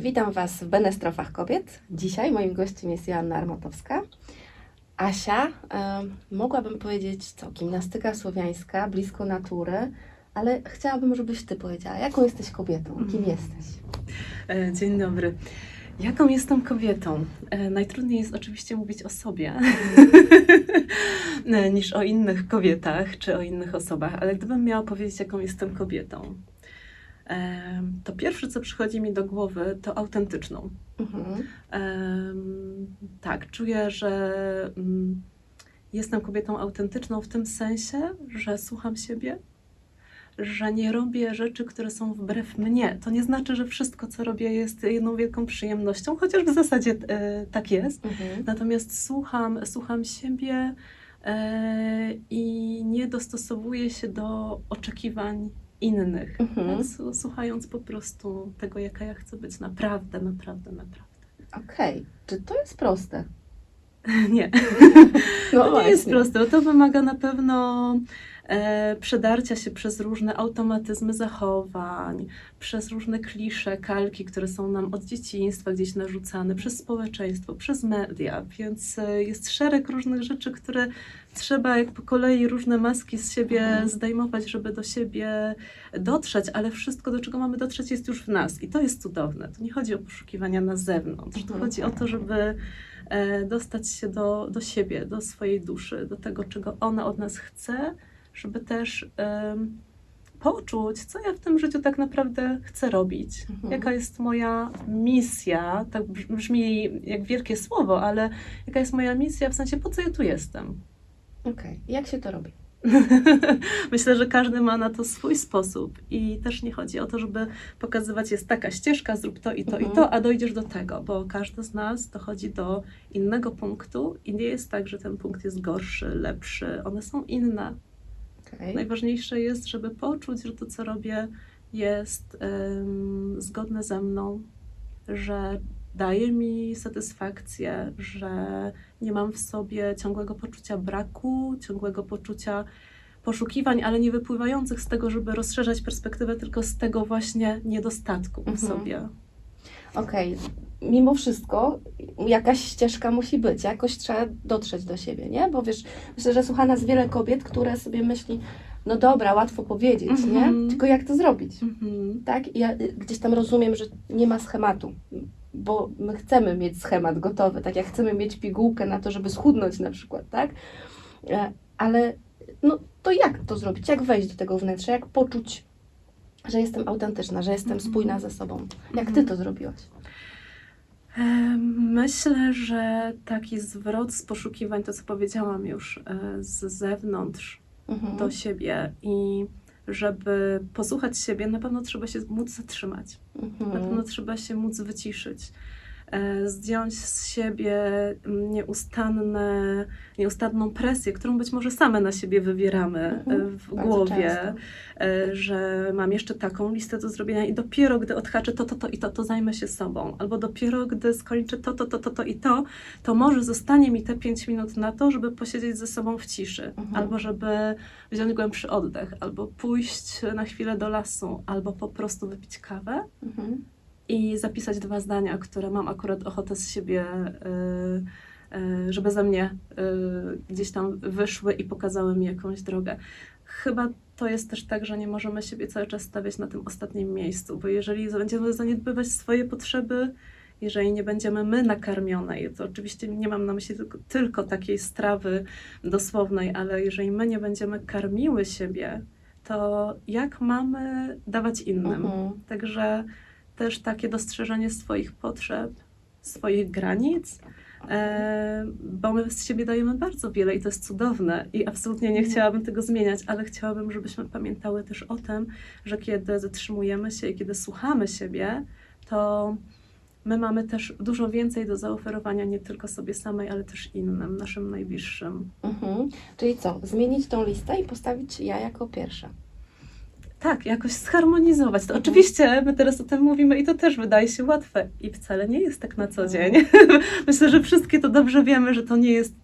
Witam Was w Benestrofach Kobiet. Dzisiaj moim gościem jest Joanna Armatowska. Asia, mogłabym powiedzieć co, gimnastyka słowiańska, blisko natury, ale chciałabym, żebyś Ty powiedziała, jaką jesteś kobietą, kim Mhm. jesteś? E, Dzień dobry. Jaką jestem kobietą? E, Najtrudniej jest oczywiście mówić o sobie e, niż o innych kobietach czy o innych osobach, ale gdybym miała powiedzieć, jaką jestem kobietą, to pierwsze, co przychodzi mi do głowy, to autentyczną. Mhm. Tak, czuję, że mm, jestem kobietą autentyczną w tym sensie, że słucham siebie, że nie robię rzeczy, które są wbrew mnie. To nie znaczy, że wszystko, co robię, jest jedną wielką przyjemnością, chociaż w zasadzie e, tak jest. Mhm. Natomiast słucham, słucham siebie e, i nie dostosowuję się do oczekiwań innych. Mhm. Więc słuchając po prostu tego, jaka ja chcę być naprawdę, naprawdę, naprawdę. Okej, czy to jest proste? Nie, No to nie jest proste. To wymaga na pewno przedarcia się przez różne automatyzmy zachowań, przez różne klisze, kalki, które są nam od dzieciństwa gdzieś narzucane, przez społeczeństwo, przez media. Więc e, jest szereg różnych rzeczy, które trzeba jak po kolei różne maski z siebie Mhm. zdejmować, żeby do siebie dotrzeć, ale wszystko, do czego mamy dotrzeć, jest już w nas. I to jest cudowne. To nie chodzi o poszukiwania na zewnątrz. To Mhm. chodzi o to, żeby e, dostać się do, do siebie, do swojej duszy, do tego, czego ona od nas chce, żeby też poczuć, co ja w tym życiu tak naprawdę chcę robić. Mhm. Jaka jest moja misja, tak brz- brzmi jak wielkie słowo, ale jaka jest moja misja w sensie, po co ja tu jestem? Okej, jak się to robi? Myślę, że każdy ma na to swój sposób i też nie chodzi o to, żeby pokazywać, jest taka ścieżka, zrób to i to Mhm. i to, a dojdziesz do tego, bo każdy z nas dochodzi do innego punktu i nie jest tak, że ten punkt jest gorszy, lepszy, one są inne. Okej. Najważniejsze jest, żeby poczuć, że to, co robię, jest em, zgodne ze mną, że daje mi satysfakcję, że nie mam w sobie ciągłego poczucia braku, ciągłego poczucia poszukiwań, ale nie wypływających z tego, żeby rozszerzać perspektywę, tylko z tego właśnie niedostatku w Mhm. sobie. Okej, mimo wszystko jakaś ścieżka musi być, jakoś trzeba dotrzeć do siebie, nie? Bo wiesz, myślę, że słucha nas wiele kobiet, które sobie myśli, no dobra, łatwo powiedzieć, nie? Mhm. Tylko jak to zrobić, Mhm. tak? I ja y, gdzieś tam rozumiem, że nie ma schematu, bo my chcemy mieć schemat gotowy, tak jak chcemy mieć pigułkę na to, żeby schudnąć na przykład, tak? E, Ale no to jak to zrobić? Jak wejść do tego wnętrza? Jak poczuć, że jestem autentyczna, że jestem Mhm. spójna ze sobą? Jak ty Mhm. to zrobiłaś? Em, Myślę, że taki zwrot z poszukiwań, to co powiedziałam już, e, z zewnątrz Mhm. do siebie i żeby posłuchać siebie, na pewno trzeba się móc zatrzymać. Mhm. Na pewno trzeba się móc wyciszyć. E, Zdjąć z siebie nieustanne, nieustanną presję, którą być może same na siebie wywieramy e, Mhm. w głowie, często. e, że mam jeszcze taką listę do zrobienia i dopiero gdy odhaczę to, to, to i to, to zajmę się sobą. Albo dopiero gdy skończę to, to, to, to, to i to, to może zostanie mi te pięć minut na to, żeby posiedzieć ze sobą w ciszy. Mhm. Albo żeby wziąć głębszy oddech, albo pójść na chwilę do lasu, albo po prostu wypić kawę Mhm. I zapisać dwa zdania, które mam akurat ochotę z siebie, y, y, żeby ze mnie y, gdzieś tam wyszły i pokazały mi jakąś drogę. Chyba to jest też tak, że nie możemy siebie cały czas stawiać na tym ostatnim miejscu, bo jeżeli będziemy zaniedbywać swoje potrzeby, jeżeli nie będziemy my nakarmione, i to oczywiście nie mam na myśli tylko, tylko takiej strawy dosłownej, ale jeżeli my nie będziemy karmiły siebie, to jak mamy dawać innym? Mhm. Także też takie dostrzeżenie swoich potrzeb, swoich granic, e, bo my z siebie dajemy bardzo wiele i to jest cudowne i absolutnie nie Mhm. chciałabym tego zmieniać, ale chciałabym, żebyśmy pamiętały też o tym, że kiedy zatrzymujemy się i kiedy słuchamy siebie, to my mamy też dużo więcej do zaoferowania nie tylko sobie samej, ale też innym, naszym najbliższym. Mhm. Czyli co? Zmienić tą listę i postawić ja jako pierwsza. Tak, jakoś zharmonizować. To Mhm. oczywiście my teraz o tym mówimy i to też wydaje się łatwe i wcale nie jest tak na co Mhm. dzień. Myślę, że wszystkie to dobrze wiemy, że to nie jest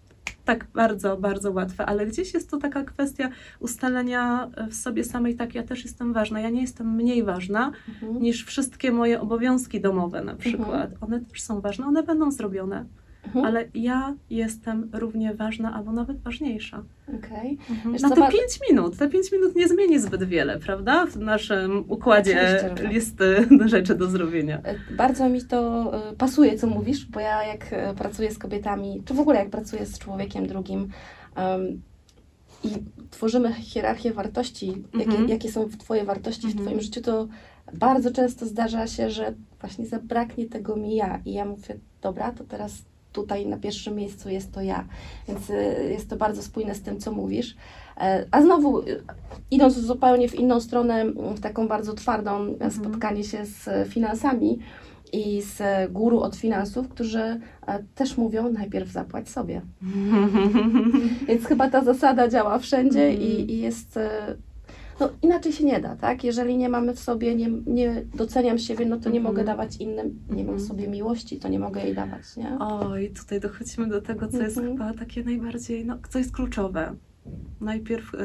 tak bardzo, bardzo łatwe, ale gdzieś jest to taka kwestia ustalenia w sobie samej, tak, ja też jestem ważna, ja nie jestem mniej ważna Mhm. niż wszystkie moje obowiązki domowe na przykład. One też są ważne, one będą zrobione, Mhm. ale ja jestem równie ważna albo nawet ważniejsza. Okej. Mhm. Wiesz Na te ba- pięć minut, te pięć minut nie zmieni zbyt wiele, prawda? W naszym układzie Oczywiście, tak. listy rzeczy do zrobienia. E, Bardzo mi to e, pasuje, co mówisz, bo ja jak e, pracuję z kobietami, czy w ogóle jak pracuję z człowiekiem drugim em, i tworzymy hierarchię wartości, jakie, Mhm. jakie są Twoje wartości w Mhm. Twoim życiu, to bardzo często zdarza się, że właśnie zabraknie tego mi ja i ja mówię, dobra, to teraz tutaj na pierwszym miejscu jest to ja. Więc e, jest to bardzo spójne z tym, co mówisz. E, A znowu, e, idąc zupełnie w inną stronę, w taką bardzo twardą e, Mhm. spotkanie się z finansami i z guru od finansów, którzy e, też mówią, najpierw zapłać sobie. Więc chyba ta zasada działa wszędzie Mhm. i, i jest. No, inaczej się nie da, tak? Jeżeli nie mamy w sobie, nie, nie doceniam siebie, no to nie Mhm. mogę dawać innym, nie mam w Mhm. sobie miłości, to nie mogę jej dawać, nie? Oj, tutaj dochodzimy do tego, co jest Mhm. chyba takie najbardziej, no, co jest kluczowe. Najpierw y,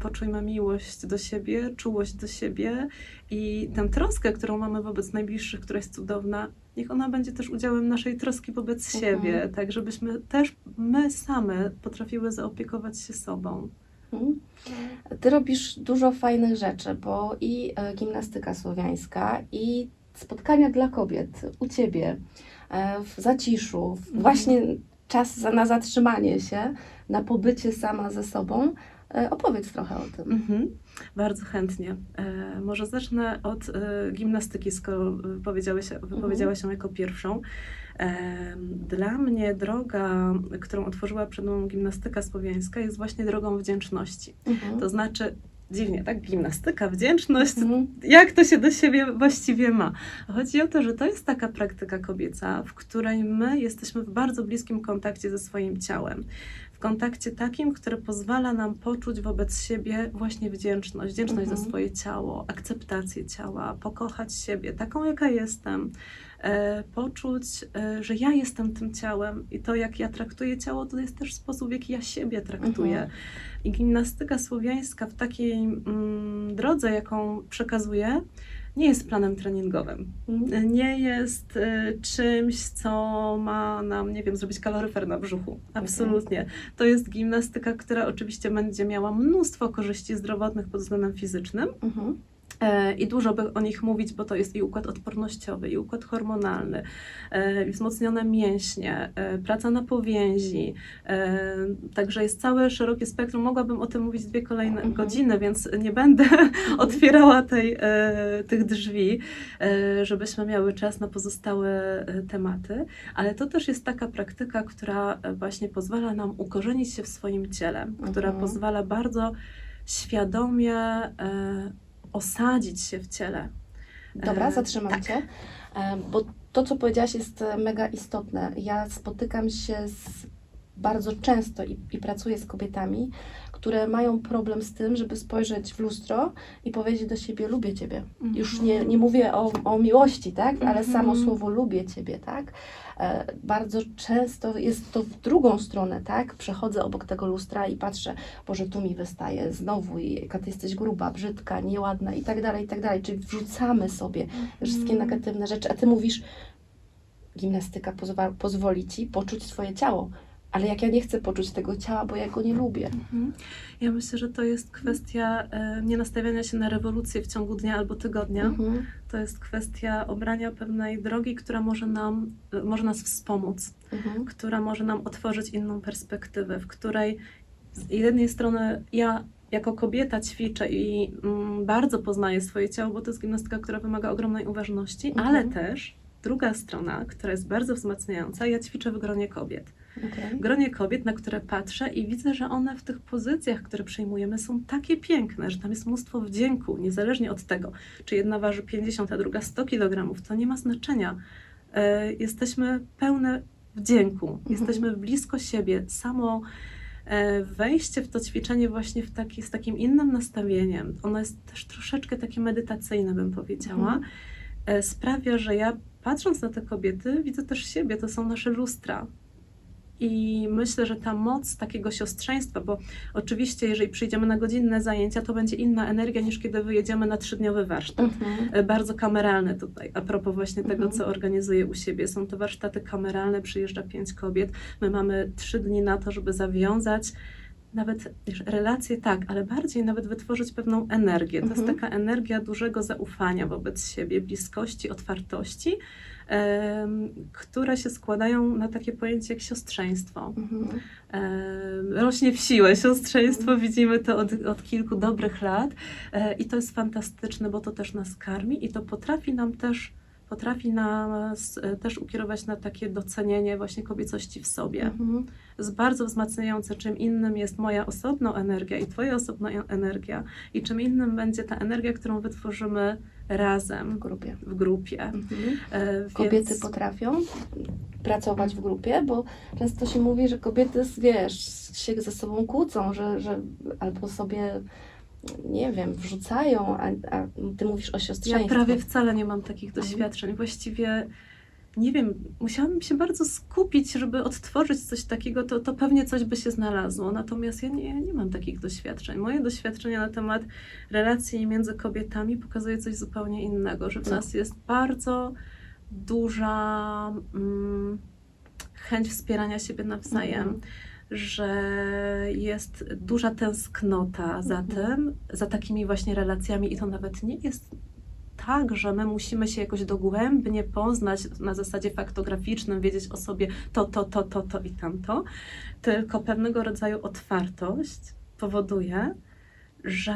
poczujmy miłość do siebie, czułość do siebie i tę troskę, którą mamy wobec najbliższych, która jest cudowna, niech ona będzie też udziałem naszej troski wobec Mhm. siebie, tak żebyśmy też my same potrafiły zaopiekować się sobą. Mhm. Ty robisz dużo fajnych rzeczy, bo i e, gimnastyka słowiańska, i spotkania dla kobiet u ciebie e, w zaciszu, Mhm. właśnie czas za, na zatrzymanie się, na pobycie sama ze sobą. E, Opowiedz trochę o tym. Mhm. Bardzo chętnie. E, może zacznę od e, gimnastyki, skoro wypowiedziałeś, wypowiedziałaś ją jako pierwszą. E, dla mnie droga, którą otworzyła przed mną gimnastyka słowiańska, jest właśnie drogą wdzięczności. Mhm. To znaczy, dziwnie, tak? Gimnastyka, wdzięczność, Mhm. jak to się do siebie właściwie ma. Chodzi o to, że to jest taka praktyka kobieca, w której my jesteśmy w bardzo bliskim kontakcie ze swoim ciałem. Kontakcie takim, który pozwala nam poczuć wobec siebie właśnie wdzięczność, wdzięczność Mhm. za swoje ciało, akceptację ciała, pokochać siebie taką, jaka jestem, e, poczuć, e, że ja jestem tym ciałem i to, jak ja traktuję ciało, to jest też sposób, w jaki ja siebie traktuję. Mhm. I gimnastyka słowiańska w takiej mm, drodze, jaką przekazuje, nie jest planem treningowym. Nie jest y, czymś, co ma nam, nie wiem, zrobić kaloryfer na brzuchu. Absolutnie. To jest gimnastyka, która oczywiście będzie miała mnóstwo korzyści zdrowotnych pod względem fizycznym. Mhm. E, I dużo by o nich mówić, bo to jest i układ odpornościowy, i układ hormonalny, e, i wzmocnione mięśnie, e, praca na powięzi. e, Także jest całe szerokie spektrum. Mogłabym o tym mówić dwie kolejne Mhm. godziny, więc nie będę otwierała tej, e, tych drzwi, e, żebyśmy miały czas na pozostałe e, tematy. Ale to też jest taka praktyka, która e, właśnie pozwala nam ukorzenić się w swoim ciele, która Mhm. pozwala bardzo świadomie e, osadzić się w ciele. Dobra, E, zatrzymam tak. Cię, e, bo to, co powiedziałaś, jest e, mega istotne. Ja spotykam się z, bardzo często i, i pracuję z kobietami, które mają problem z tym, żeby spojrzeć w lustro i powiedzieć do siebie: Lubię Ciebie. Już nie, nie mówię o, o miłości, tak? Ale Mhm. samo słowo lubię Ciebie, tak? E, bardzo często jest to w drugą stronę, tak? Przechodzę obok tego lustra i patrzę, Boże, tu mi wystaje znowu i jaka ty jesteś gruba, brzydka, nieładna i tak dalej, i tak dalej. Czyli wrzucamy sobie wszystkie Mhm. negatywne rzeczy, a ty mówisz, gimnastyka pozwoli ci poczuć swoje ciało. Ale jak ja nie chcę poczuć tego ciała, bo ja go nie lubię. Mhm. Ja myślę, że to jest kwestia e, nie nastawiania się na rewolucję w ciągu dnia albo tygodnia. Mhm. To jest kwestia obrania pewnej drogi, która może, nam, e, może nas wspomóc, Mhm. która może nam otworzyć inną perspektywę, w której z jednej strony ja jako kobieta ćwiczę i mm, bardzo poznaję swoje ciało, bo to jest gimnastyka, która wymaga ogromnej uważności, Mhm. ale też druga strona, która jest bardzo wzmacniająca, ja ćwiczę w gronie kobiet. W gronie kobiet, na które patrzę i widzę, że one w tych pozycjach, które przejmujemy, są takie piękne, że tam jest mnóstwo wdzięku, niezależnie od tego, czy jedna waży 50, a druga 100 kg, to nie ma znaczenia. E, Jesteśmy pełne wdzięku, jesteśmy blisko siebie. Samo e, wejście w to ćwiczenie właśnie w taki, z takim innym nastawieniem, ono jest też troszeczkę takie medytacyjne, bym powiedziała, Mhm. e, sprawia, że ja patrząc na te kobiety, widzę też siebie, to są nasze lustra. I myślę, że ta moc takiego siostrzeństwa, bo oczywiście, jeżeli przyjdziemy na godzinne zajęcia, to będzie inna energia niż kiedy wyjedziemy na trzydniowy warsztat. Mhm. E, Bardzo kameralny tutaj, a propos właśnie tego, Mhm. co organizuję u siebie. Są to warsztaty kameralne, przyjeżdża pięć kobiet. My mamy trzy dni na to, żeby zawiązać nawet wiesz, relacje, tak, ale bardziej nawet wytworzyć pewną energię. To jest Mhm. taka energia dużego zaufania wobec siebie, bliskości, otwartości, które się składają na takie pojęcie jak siostrzeństwo. Mhm. Rośnie w siłę. Siostrzeństwo widzimy to od, od kilku dobrych lat e, i to jest fantastyczne, bo to też nas karmi i to potrafi nam też potrafi nas e, też ukierować na takie docenienie właśnie kobiecości w sobie. Mhm. Jest bardzo wzmacniające, czym innym jest moja osobna energia i twoja osobna e- energia i czym innym będzie ta energia, którą wytworzymy razem W grupie. w grupie. Mhm. E, więc... Kobiety potrafią pracować w grupie, bo często się mówi, że kobiety, wiesz, się ze sobą kłócą, że, że albo sobie, nie wiem, wrzucają, a, a ty mówisz o Ja siostrzeństwie. prawie wcale nie mam takich Mhm. doświadczeń. Właściwie nie wiem, musiałabym się bardzo skupić, żeby odtworzyć coś takiego, to, to pewnie coś by się znalazło. Natomiast ja nie, nie mam takich doświadczeń. Moje doświadczenia na temat relacji między kobietami pokazuje coś zupełnie innego, że w nas jest bardzo duża mm, chęć wspierania siebie nawzajem. Mhm. że jest duża tęsknota za Mhm. tym, za takimi właśnie relacjami i to nawet nie jest tak, że my musimy się jakoś dogłębnie poznać na zasadzie faktograficznym, wiedzieć o sobie to, to, to, to, to i tamto, tylko pewnego rodzaju otwartość powoduje, że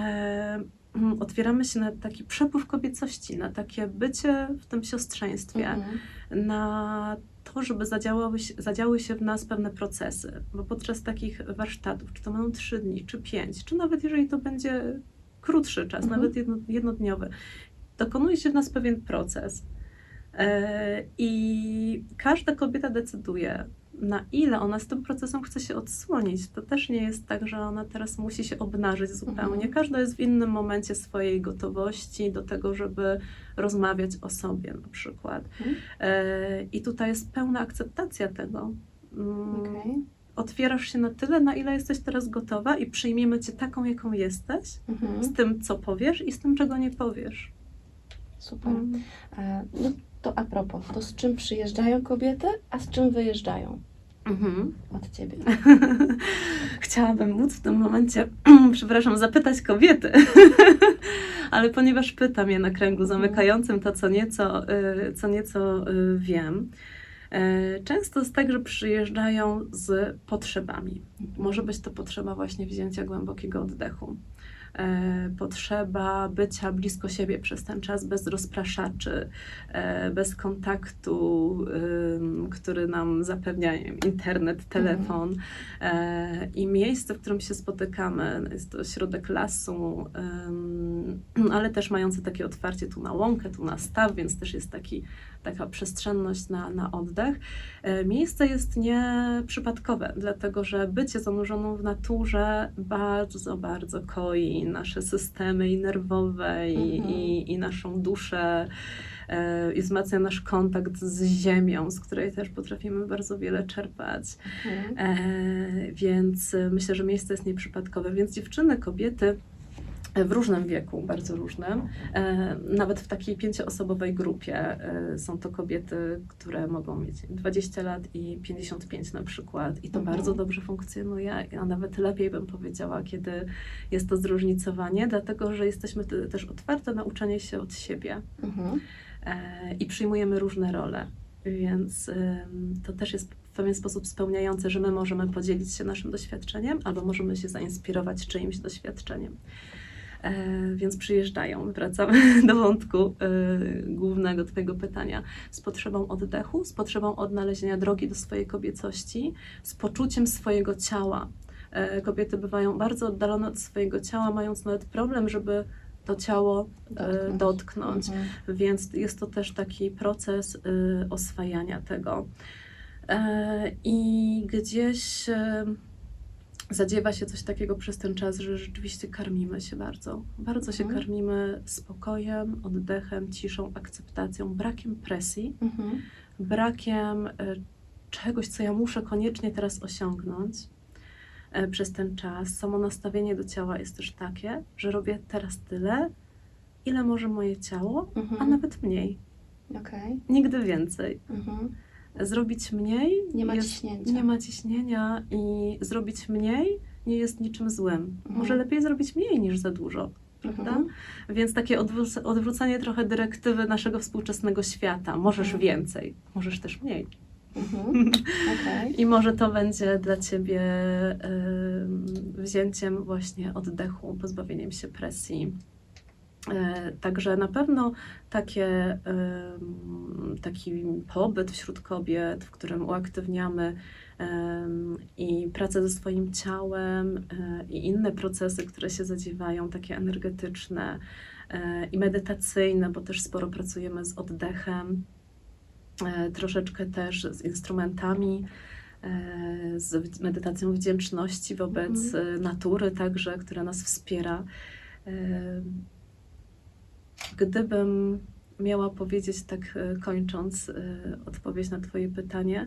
mm, otwieramy się na taki przepływ kobiecości, na takie bycie w tym siostrzeństwie Mhm. na to, żeby zadziałały się, zadziały się w nas pewne procesy. Bo podczas takich warsztatów, czy to będą trzy dni, czy pięć, czy nawet jeżeli to będzie krótszy czas, Mhm. nawet jedno, jednodniowy, dokonuje się w nas pewien proces. E, I każda kobieta decyduje, na ile ona z tym procesem chce się odsłonić. To też nie jest tak, że ona teraz musi się obnażyć zupełnie. Mhm. Każda jest w innym momencie swojej gotowości do tego, żeby rozmawiać o sobie na przykład. Mhm. E, I tutaj jest pełna akceptacja tego. Mm, Okej. Otwierasz się na tyle, na ile jesteś teraz gotowa i przyjmiemy cię taką, jaką jesteś, Mhm. z tym, co powiesz i z tym, czego nie powiesz. Super. Mm. E, No to a propos, to z czym przyjeżdżają kobiety, a z czym wyjeżdżają Mhm. od ciebie? Chciałabym móc w tym momencie, przepraszam, zapytać kobiety, ale ponieważ pytam je na kręgu zamykającym to, co nieco, y, co nieco y, wiem, y, często jest tak, że przyjeżdżają z potrzebami. Może być to potrzeba właśnie wzięcia głębokiego oddechu. E, Potrzeba bycia blisko siebie przez ten czas, bez rozpraszaczy, e, bez kontaktu, który nam zapewnia internet, telefon. E, I miejsce, w którym się spotykamy, jest to środek lasu, ale też mające takie otwarcie tu na łąkę, tu na staw, więc też jest taki, taka przestrzenność na, na oddech. Miejsce jest nieprzypadkowe, dlatego że bycie zanurzoną w naturze bardzo, bardzo koi nasze systemy i nerwowe, i, Mhm. i, i naszą duszę, e, i wzmacnia nasz kontakt z ziemią, z której też potrafimy bardzo wiele czerpać. Mhm. E, więc e, myślę, że miejsce jest nieprzypadkowe. Więc dziewczyny, kobiety w różnym wieku, bardzo różnym, e, nawet w takiej pięcioosobowej grupie e, są to kobiety, które mogą mieć 20 lat i 55 na przykład i to Mhm. bardzo dobrze funkcjonuje, a nawet lepiej bym powiedziała, kiedy jest to zróżnicowanie, dlatego że jesteśmy te- też otwarte na uczenie się od siebie Mhm. e, i przyjmujemy różne role. Więc to też jest w pewien sposób spełniające, że my możemy podzielić się naszym doświadczeniem, albo możemy się zainspirować czyimś doświadczeniem. E, więc przyjeżdżają, wracamy do wątku e, głównego Twojego pytania, z potrzebą oddechu, z potrzebą odnalezienia drogi do swojej kobiecości, z poczuciem swojego ciała. E, kobiety bywają bardzo oddalone od swojego ciała, mając nawet problem, żeby to ciało Dotknąć. dotknąć. Mhm. Więc jest to też taki proces oswajania tego. I gdzieś zadziewa się coś takiego przez ten czas, że rzeczywiście karmimy się bardzo. Bardzo się Mhm. karmimy spokojem, oddechem, ciszą, akceptacją, brakiem presji, Mhm. brakiem e, czegoś, co ja muszę koniecznie teraz osiągnąć e, przez ten czas. Samo nastawienie do ciała jest też takie, że robię teraz tyle, ile może moje ciało, a Mhm. nawet mniej. Okej. Nigdy więcej. Mhm. Zrobić mniej Nie ma jest, ciśnięcia. nie ma ciśnienia i zrobić mniej nie jest niczym złym. Mhm. Może lepiej zrobić mniej niż za dużo, prawda? Mhm. Więc takie odwró- odwrócenie trochę dyrektywy naszego współczesnego świata. Możesz Mhm. więcej, możesz też mniej. Mhm. Okej. I może to będzie dla ciebie em, wzięciem właśnie oddechu, pozbawieniem się presji. E, Także na pewno takie, taki pobyt wśród kobiet, w którym uaktywniamy i pracę ze swoim ciałem e, i inne procesy, które się zadziewają, takie energetyczne e, i medytacyjne, bo też sporo pracujemy z oddechem, troszeczkę też z instrumentami, z medytacją wdzięczności wobec Mhm. e, natury także, która nas wspiera. Gdybym miała powiedzieć tak e, kończąc e, odpowiedź na Twoje pytanie,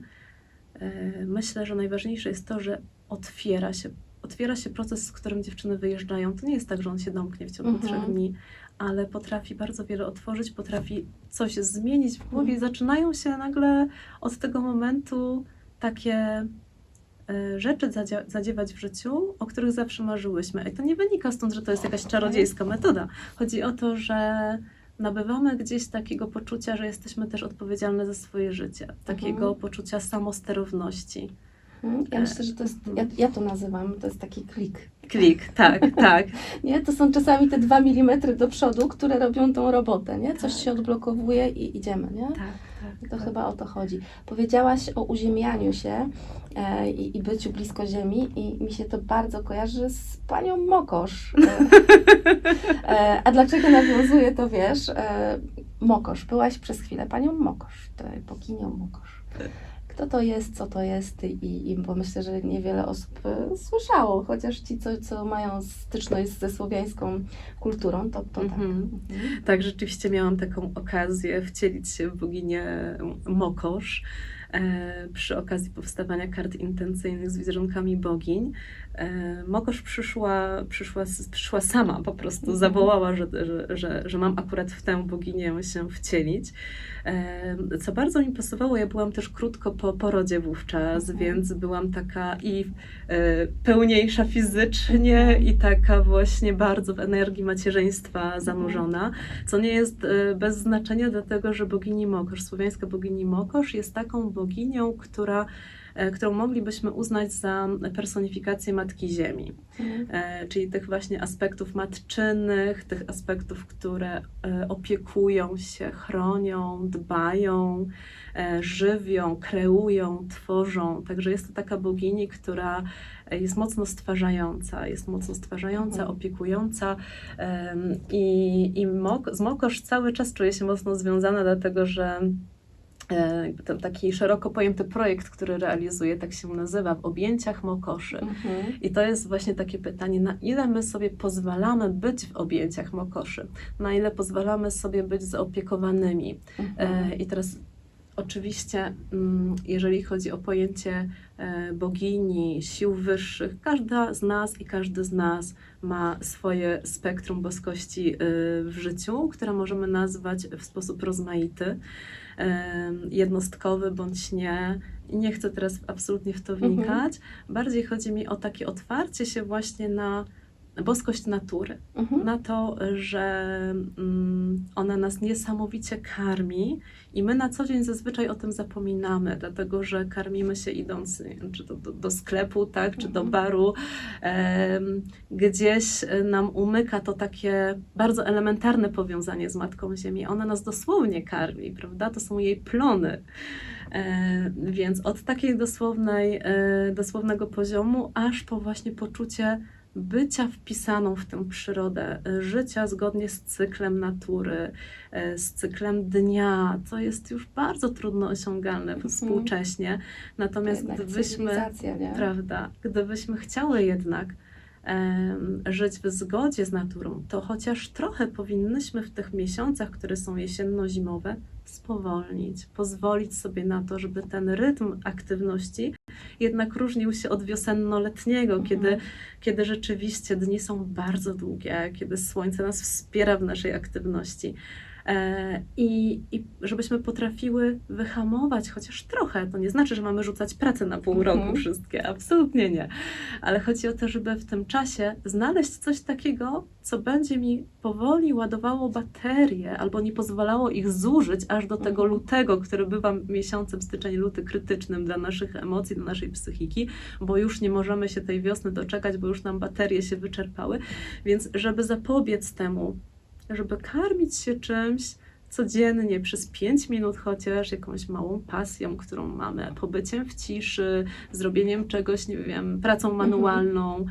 e, myślę, że najważniejsze jest to, że otwiera się, otwiera się proces, z którym dziewczyny wyjeżdżają. To nie jest tak, że on się domknie w ciągu Mhm. trzech dni, ale potrafi bardzo wiele otworzyć, potrafi coś zmienić w głowie i Mhm. zaczynają się nagle od tego momentu takie rzeczy zadzia- zadziewać w życiu, o których zawsze marzyłyśmy. I to nie wynika stąd, że to jest jakaś czarodziejska metoda. Chodzi o to, że nabywamy gdzieś takiego poczucia, że jesteśmy też odpowiedzialne za swoje życie, takiego Mhm. poczucia samosterowności. Mhm. Ja myślę, że to jest, ja, Mhm. ja to nazywam, to jest taki klik. Klik, tak, tak. Nie? To są czasami te dwa milimetry do przodu, które robią tą robotę, nie? Coś się odblokowuje i idziemy, nie? tak, tak, To tak. chyba o to chodzi. Powiedziałaś o uziemianiu się e, i, i byciu blisko ziemi i mi się to bardzo kojarzy z panią Mokosz. E, e, a dlaczego nawiązuję, to wiesz. E, Mokosz, byłaś przez chwilę panią Mokosz, tutaj boginią Mokosz. Kto to jest, co to jest i, i bo myślę, że niewiele osób e, słyszało, chociaż ci, co, co mają styczność ze słowiańską kulturą, to, to tak. Mhm. Mhm. Tak, rzeczywiście miałam taką okazję wcielić się w boginię Mokosz e, przy okazji powstawania kart intencyjnych z wizerunkami bogiń. E, Mokosz przyszła, przyszła, przyszła sama, po prostu Mhm. zawołała, że, że, że, że mam akurat w tę boginię się wcielić. E, Co bardzo mi pasowało, ja byłam też krótko po porodzie wówczas, Mhm. więc byłam taka i e, pełniejsza fizycznie i taka właśnie bardzo w energii macierzyństwa zanurzona, co nie jest bez znaczenia, dlatego że bogini Mokosz, słowiańska bogini Mokosz jest taką boginią, która, którą moglibyśmy uznać za personifikację Matki Ziemi, Mhm. e, czyli tych właśnie aspektów matczynych, tych aspektów, które e, opiekują się, chronią, dbają, e, żywią, kreują, tworzą. Także jest to taka bogini, która e, jest mocno stwarzająca, jest mocno stwarzająca, Mhm. opiekująca i, i mok, z Mokosz cały czas czuję się mocno związana, dlatego że e, to taki szeroko pojęty projekt, który realizuję, tak się nazywa, w objęciach Mokoszy. Mhm. I to jest właśnie takie pytanie, na ile my sobie pozwalamy być w objęciach Mokoszy, na ile pozwalamy sobie być zaopiekowanymi. Mhm. E, I teraz oczywiście, mm, jeżeli chodzi o pojęcie e, bogini, sił wyższych, każda z nas i każdy z nas ma swoje spektrum boskości e, w życiu, które możemy nazwać w sposób rozmaity, e, jednostkowy bądź nie. I nie chcę teraz absolutnie w to Mhm. wnikać. Bardziej chodzi mi o takie otwarcie się właśnie na boskość natury Mhm. na to, że mm, ona nas niesamowicie karmi i my na co dzień zazwyczaj o tym zapominamy, dlatego że karmimy się idąc czy to do, do sklepu, tak, czy do Mhm. baru. Em, gdzieś e, nam umyka to takie bardzo elementarne powiązanie z Matką Ziemi. Ona nas dosłownie karmi, prawda? To są jej plony. E, więc od takiej dosłownej, e, dosłownego poziomu, aż po właśnie poczucie bycia wpisaną w tę przyrodę, życia zgodnie z cyklem natury, e, z cyklem dnia, co jest już bardzo trudno osiągalne Mhm. współcześnie. Natomiast Jednak gdybyśmy, prawda, gdybyśmy chciały jednak żyć w zgodzie z naturą, to chociaż trochę powinnyśmy w tych miesiącach, które są jesienno-zimowe, spowolnić, pozwolić sobie na to, żeby ten rytm aktywności jednak różnił się od wiosenno-letniego, Mhm. kiedy, kiedy rzeczywiście dni są bardzo długie, kiedy słońce nas wspiera w naszej aktywności. E, I, I żebyśmy potrafiły wyhamować chociaż trochę. To nie znaczy, że mamy rzucać pracę na pół Mhm. roku wszystkie, absolutnie nie. Ale chodzi o to, żeby w tym czasie znaleźć coś takiego, co będzie mi powoli ładowało baterie albo nie pozwalało ich zużyć aż do tego Mhm. lutego, który bywa miesiącem styczeń, luty krytycznym dla naszych emocji, dla naszej psychiki, bo już nie możemy się tej wiosny doczekać, bo już nam baterie się wyczerpały. Więc żeby zapobiec temu, żeby karmić się czymś codziennie przez 5 minut chociaż, jakąś małą pasją, którą mamy, pobyciem w ciszy, zrobieniem czegoś, nie wiem, pracą manualną,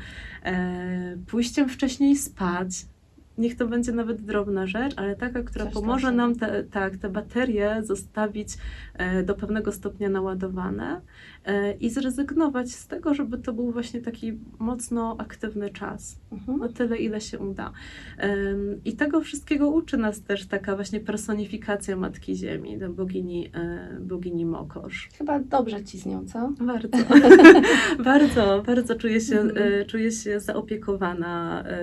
e, pójściem wcześniej spać. Niech to będzie nawet drobna rzecz, ale taka, która Coś pomoże nam te, tak, te baterie zostawić e, do pewnego stopnia naładowane e, i zrezygnować z tego, żeby to był właśnie taki mocno aktywny czas Mhm. na tyle, ile się uda. Ym, I tego wszystkiego uczy nas też taka właśnie personifikacja Matki Ziemi, do bogini, e, bogini Mokosz. Chyba dobrze ci z nią, co? Bardzo, bardzo, bardzo czuję się, Mhm. e, czuję się zaopiekowana e,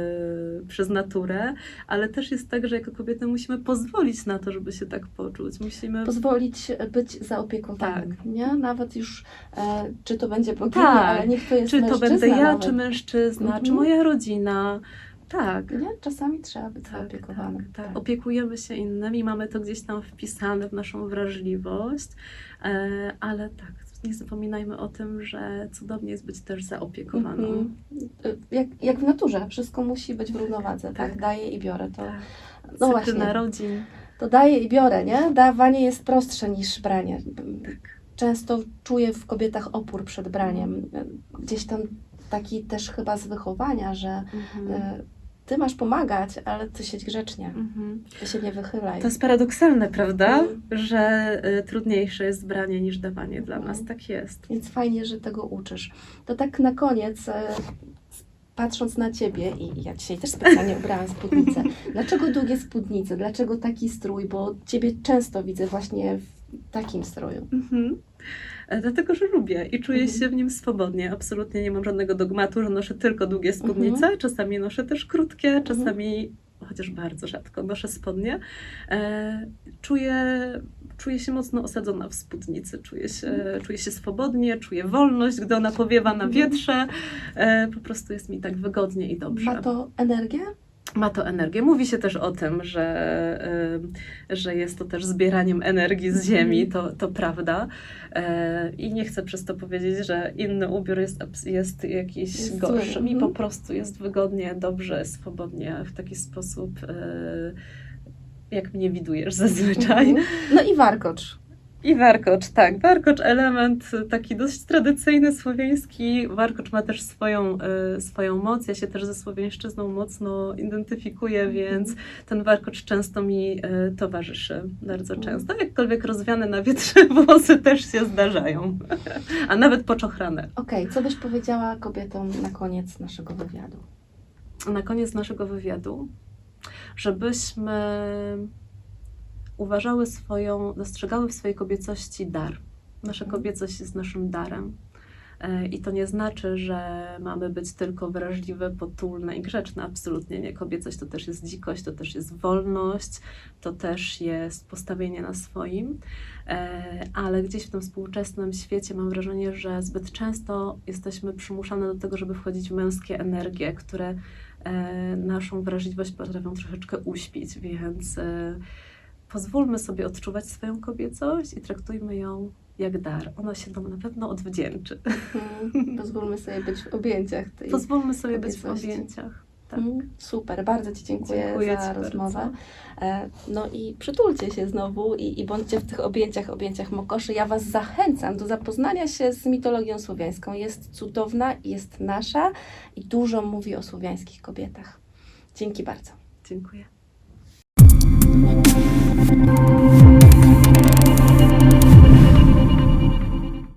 przez naturę, ale też jest tak, że jako kobiety musimy pozwolić na to, żeby się tak poczuć. Musimy Pozwolić być zaopiekowanym, Tak. nie? Nawet już, e, czy to będzie bogini, Tak. ale niech to jest czy to będę ja, nawet. czy mężczyzna, czy Mhm. moja rodzina. Tak. Nie? Czasami trzeba być Tak, zaopiekowanym. tak, tak. Opiekujemy się innymi, mamy to gdzieś tam wpisane w naszą wrażliwość, e, ale tak, nie zapominajmy o tym, że cudownie jest być też zaopiekowaną. Mhm. Jak, jak w naturze, wszystko musi być w równowadze, tak? Tak. Daję i biorę to. Tak. No właśnie. narodzin. To daję i biorę, nie? Dawanie jest prostsze niż branie. Często czuję w kobietach opór przed braniem. Gdzieś tam taki też chyba z wychowania, że Mhm. e, ty masz pomagać, ale ty siedź grzecznie, Mhm. ty się nie wychylaj. To jest paradoksalne, prawda? Mhm. Że y, trudniejsze jest branie niż dawanie dla Mhm. nas. Tak jest. Więc fajnie, że tego uczysz. To tak na koniec, e, patrząc na ciebie, i ja dzisiaj też specjalnie ubrałam spódnicę. Dlaczego długie spódnice? Dlaczego taki strój? Bo ciebie często widzę właśnie w takim stroju. Mhm. E, Dlatego, że lubię i czuję Mhm. się w nim swobodnie. Absolutnie nie mam żadnego dogmatu, że noszę tylko długie spódnice. Mhm. Czasami noszę też krótkie, czasami, chociaż bardzo rzadko, noszę spodnie. E, czuję, czuję się mocno osadzona w spódnicy. Czuję się, czuję się swobodnie, czuję wolność, gdy ona powiewa na Mhm. wietrze. E, po prostu jest mi tak wygodnie i dobrze. Ma to energię? Ma to energię. Mówi się też o tym, że, że jest to też zbieraniem energii z ziemi, Mhm. to, to prawda. E, I nie chcę przez to powiedzieć, że inny ubiór jest, jest jakiś Jest gorszy. zły. Mi Mhm. po prostu jest wygodnie, dobrze, swobodnie, w taki sposób, y, jak mnie widujesz zazwyczaj. Mhm. No i warkocz. I warkocz, tak. Warkocz element taki dość tradycyjny, słowiański. Warkocz ma też swoją, y, swoją moc. Ja się też ze słowiańszczyzną mocno identyfikuję, Mhm. więc ten warkocz często mi y, towarzyszy. Bardzo Mhm. często. Jakkolwiek rozwiane na wietrze włosy też się zdarzają. A nawet poczochrane. Okej, co byś powiedziała kobietom na koniec naszego wywiadu? na koniec naszego wywiadu, żebyśmy uważały swoją, dostrzegały w swojej kobiecości dar. Nasza Mhm. kobiecość jest naszym darem. E, I to nie znaczy, że mamy być tylko wrażliwe, potulne i grzeczne. Absolutnie nie. Kobiecość to też jest dzikość, to też jest wolność, to też jest postawienie na swoim. E, Ale gdzieś w tym współczesnym świecie mam wrażenie, że zbyt często jesteśmy przymuszane do tego, żeby wchodzić w męskie energie, które e, naszą wrażliwość potrafią troszeczkę uśpić, więc pozwólmy sobie odczuwać swoją kobiecość i traktujmy ją jak dar. Ona się nam na pewno odwdzięczy. Mhm. Pozwólmy sobie być w objęciach tej. Pozwólmy sobie być w objęciach. Tak. Mhm. Super, bardzo Ci dziękuję, Dziękuję za Ci rozmowę. bardzo. E, No i przytulcie się znowu i, i bądźcie w tych objęciach, objęciach Mokoszy. Ja Was zachęcam do zapoznania się z mitologią słowiańską. Jest cudowna, jest nasza i dużo mówi o słowiańskich kobietach. Dzięki bardzo. Dziękuję. Thank you.